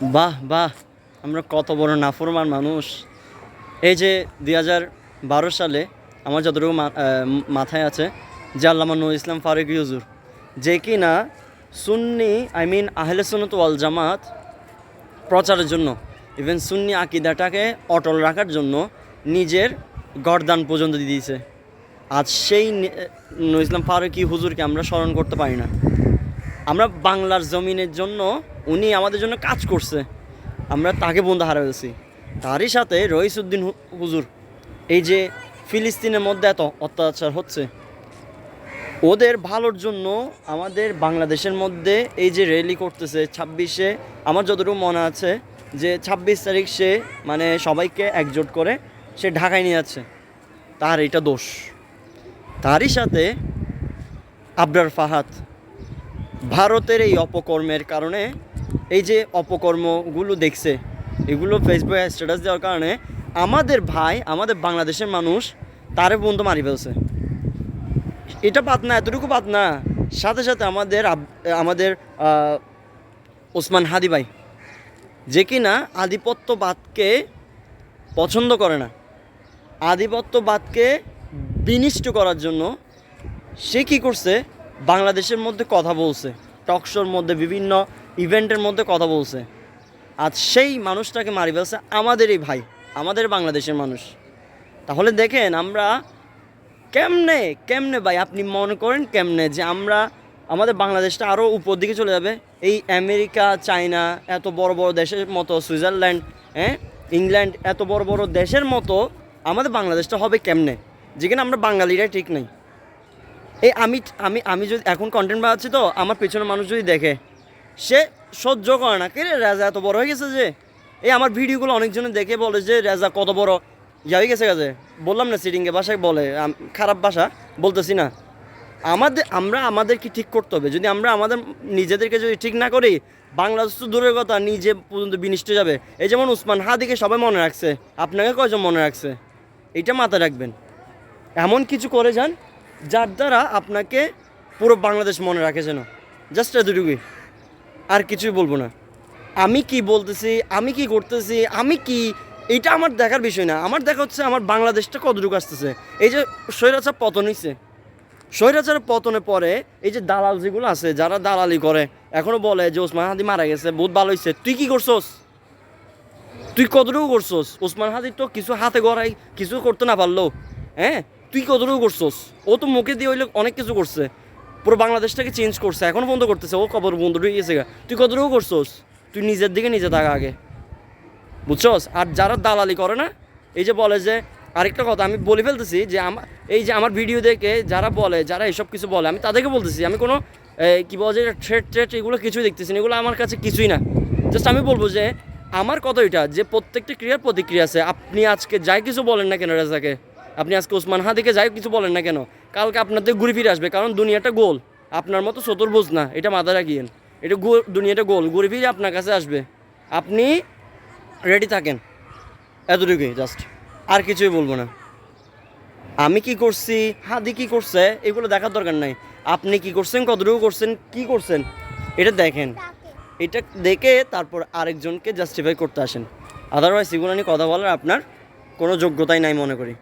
বাহ বাহ, আমরা কত বড় নাফরমান মানুষ। এই যে দুই হাজার বারো সালে আমার যতটুকু মাথায় আছে, যে আল্লামা নুর ইসলাম ফারুক ইউজুর যে কি না সুন্নি, আই মিন আহলে সুন্নত ওয়াল জামাত প্রচারের জন্য, ইভেন সুন্নি আকিদাটাকে অটল রাখার জন্য নিজের গরদান পর্যন্ত দিয়ে দিয়েছে। আজ সেই নুর ইসলাম ফারুকি হুজুরকে আমরা স্মরণ করতে পারি না। আমরা বাংলার জমিনের জন্য উনি আমাদের জন্য কাজ করছে। আমরা তাকে বন্ধু হারাইছি তারই সাথে রইসুদ্দিন হুজুর, এই যে ফিলিস্তিনের মধ্যে এত অত্যাচার হচ্ছে, ওদের ভালোর জন্য আমাদের বাংলাদেশের মধ্যে এই যে র্যালি করতেছে ছাব্বিশে, আমার যতটুকু মনে আছে যে ছাব্বিশ তারিখ সে মানে সবাইকে একজোট করে সে ঢাকায় নিয়ে যাচ্ছে। তার এটা দোষ। তারই সাথে আবরার ফাহাদ ভারতের এই অপকর্মের কারণে এই যে অপকর্মগুলো দেখছে, এগুলো ফেসবুকে স্ট্যাটাস দেওয়ার কারণে আমাদের ভাই, আমাদের বাংলাদেশের মানুষ তারে বন্ধু মারি ফেলছে। এটা বাদ না, এতটুকু বাদ না। সাথে সাথে আমাদের আমাদের ওসমান হাদি ভাই, যে কিনা আধিপত্যবাদকে পছন্দ করে না। আধিপত্যবাদকে বিনিষ্ট করার জন্য সে কি করছে? বাংলাদেশের মধ্যে কথা বলছে টকশোর মধ্যে, বিভিন্ন ইভেন্টের মধ্যে কথা বলছে। আজ সেই মানুষটাকে মারি ফেলছে আমাদেরই ভাই, আমাদের বাংলাদেশের মানুষ। তাহলে দেখেন আমরা কেমনে কেমনে ভাই, আপনি মনে করেন কেমনে যে আমরা, আমাদের বাংলাদেশটা আরও উপর দিকে চলে যাবে? এই আমেরিকা, চায়না, এত বড় বড় দেশের মতো, সুইজারল্যান্ড হ্যাঁ? ইংল্যান্ড, এত বড় বড় দেশের মতো আমাদের বাংলাদেশটা হবে কেমনে? যেখানে আমরা বাঙালিরাই ঠিক নেই। এই আমি আমি আমি যদি, এখন কন্টেন্ট বানাচ্ছি তো, আমার পেছনে মানুষ যদি দেখে, সে সহ্য করে না। কে রাজা, এত বড় হয়ে গেছে যে? এই আমার ভিডিওগুলো অনেকজনে দেখে বলে যে, রাজা, কত বড়? ইয়া হয়ে গেছে গেছে বললাম না সিটিংয়ে বাসায় বলে খারাপ ভাষা বলতেছি না। আমাদের, আমরা আমাদেরকে ঠিক করতে হবে। যদি আমরা আমাদের নিজেদেরকে যদি ঠিক না করি বাংলাদেশ তো দূরের কথা, নিজে পর্যন্ত বিনিষ্ট যাবে। এই যেমন উসমান হাদিকে সবাই মনে রাখছে, আপনাকে কয়জন মনে রাখছে? এইটা মাথায় রাখবেন। এমন কিছু করে যান যার দ্বারা আপনাকে পুরো বাংলাদেশ মনে রাখে যেন। জাস্ট এতটুকুই। আর কিছুই বলব না। আমি কি বলতেছি, আমি কি করতেছি, আমি কি এটা আমার দেখার বিষয় না। আমার দেখা হচ্ছে আমার বাংলাদেশটা কতটুকু আসতেছে। এই যে স্বৈরাচার পতন হয়েছে স্বৈরাচারের পতনে পরে এই যে দালাল যেগুলো আছে, যারা দালালি করে, এখনও বলে যে ওসমান হাদি মারা গেছে, বহুত ভালো হয়েছে তুই কি করছস? তুই কতটুকু করছোস? ওসমান হাদির তো কিছু হাতে গড়াই, কিছু করতে না পারল। হ্যাঁ? তুই কতটুকু করছোস? ও তো মুখে দিয়ে হইলে অনেক কিছু করছে। পুরো বাংলাদেশটাকে চেঞ্জ করছে, এখনও বন্ধ করতেছে। ও কবর বন্ধ হয়ে গেছে। তুই কতটুকু করছোস? তুই নিজের দিকে নিজে থাকা আগে। বুঝছস? আর যারা দালালি করে না, এই যে বলে যে, আরেকটা কথা আমি বলে ফেলতেছি যে আমার এই যে আমার ভিডিও দেখে যারা বলে, যারা এইসব কিছু বলে, আমি তাদেরকে বলতেছি, আমি কোনো কী বলে যে থ্রেট ট্রেট এগুলো কিছুই দেখতেছি না। এগুলো আমার কাছে কিছুই না। জাস্ট আমি বলব যে, আমার কথা এটা যে প্রত্যেকটা ক্রিয়ার প্রতিক্রিয়া আছে। আপনি আজকে যাই কিছু বলেন না কেন রেজাকে আপনি আজকে ওসমান হাদিকে যাই কিছু বলেন না কেন। কালকে আপনাদের ঘুরে ফিরে আসবে, কারণ দুনিয়াটা গোল। আপনার মতো চতুর্ভুজ না, এটা মাথায় রাখিয়েন। এটা দুনিয়াটা গোল, ঘুরে ফিরে আপনার কাছে আসবে। আপনি রেডি থাকেন। এতটুকুই জাস্ট আর কিছুই বলব না। আমি কি করছি? হাদি কি করছে? এগুলো দেখার দরকার নাই। আপনি কি করছেন? কতটুকু করছেন? কি করছেন? এটা দেখেন। এটা দেখে তারপর আরেকজনকে জাস্টিফাই করতে আসেন। আদারওয়াইজ এগুলো নিয়ে কথা বলার আপনার কোনো যোগ্যতাই নাই মনে করি।